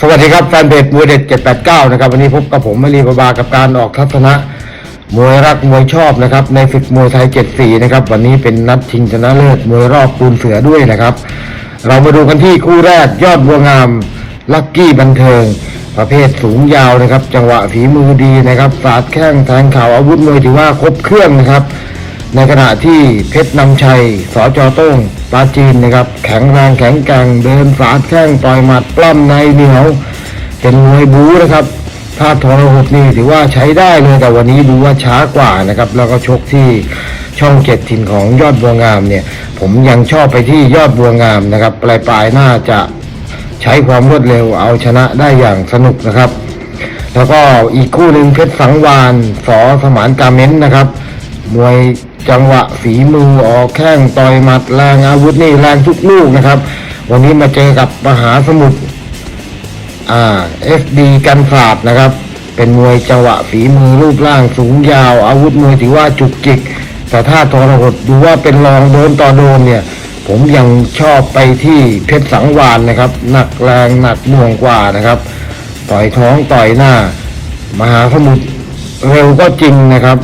สวัสดีครับแฟนเพจมวยเด็ด789 นะครับ วันนี้พบกับผมมารีบาบากับการออกทัศนะ มวยรักมวยชอบนะครับ ในศึกมวยไทย 74 นะครับ วันนี้เป็นนัดชิงชนะเลิศมวยรอบปูนเสือด้วยนะครับ เรามาดูกันที่คู่แรกยอดบัวงามลักกี้บันเทิง ประเภทสูงยาวนะครับ จังหวะฝีมือดีนะครับสาดแข้งแทงเข่าอาวุธมวยถือว่าครบเครื่องนะครับ ในขณะที่เพชรนำชัย สจโต้งปราจีนนะครับ แข็งแรงแข็งแกร่งเดินสาดแข้งต่อยหมัดปล้ำในเหนียว เป็นมวยบูนะครับถ้าทรหดนี่ถือว่าใช้ได้เลยแต่วันนี้ดูว่าช้ากว่านะครับ แล้วก็ชกที่ช่องเจ็ดถิ่นของยอดบัวงามเนี่ย ผมยังชอบไปที่ยอดบัวงามนะครับ ปลายปลายๆน่าจะใช้ความรวดเร็วเอาชนะได้อย่างสนุกนะครับ แล้วก็อีกคู่หนึ่งเพชรสังวานสอสมานกาเม้นนะครับมวย จังหวะฝีมือออกแข้งต่อยหมัดแรงอาวุธนี่แรงทุกลูกนะครับ วันนี้มาเจอกับมหาสมุทรอ่า FD กันศาสตร์นะครับ เป็นมวยจังหวะฝีมือรูปร่างสูงยาว อาวุธมวยถือว่าจุกจิก แต่ถ้าทรหดดูว่าเป็นรองโดนต่อโดนเนี่ย ผมยังชอบไปที่เพชรสังวานนะครับ หนักแรงหนักหน่วงกว่านะครับ ต่อยท้องต่อยหน้า มหาสมุทรเร็วก็จริงนะครับ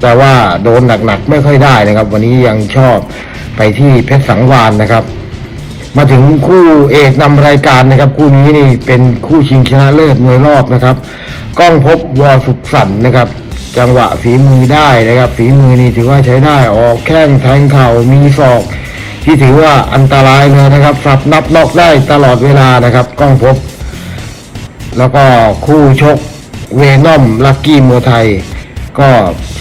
แต่ว่าโดนหนักๆไม่ค่อยได้นะครับ วันนี้ยังชอบไปที่เพชรสังวานนะครับ มาถึงคู่เอกนำรายการนะครับ คู่นี้นี่เป็นคู่ชิงชนะเลิศมวยรอบนะครับก้องพบวอสุขสันต์นะครับ จังหวะฝีมือได้นะครับ ฝีมือนี่ถือว่าใช้ได้ออกแข้งแทงเข่ามีศอก ที่ถือว่าอันตรายเลยนะครับสับนับนอกได้ตลอดเวลานะครับก้องพบ แล้วก็คู่ชกเวนอมลักกี้มวยไทย ก็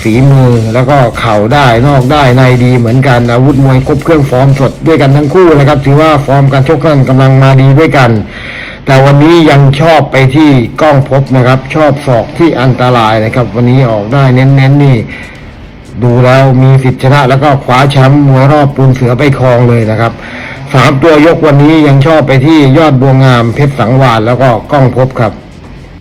ฝีมือ แล้วก็เข่าได้นอกได้ในดีเหมือนกันอาวุธมวยครบเครื่องฟอร์มสดด้วยกันทั้งคู่นะครับ ถือว่าฟอร์มการชกนั้นกำลังมาดีด้วยกัน แต่วันนี้ยังชอบไปที่กล้องพบนะครับ ชอบศอกที่อันตรายนะครับ วันนี้ออกได้เน้นๆนี่ดูแล้วมีสิทธิชนะ แล้วก็คว้าแชมป์มวยรอบปูนเสือไปครองเลยนะครับสามตัวยกวันนี้ยังชอบไปที่ยอดบัวงามเพชรสังวานแล้วก็กล้องพบครับ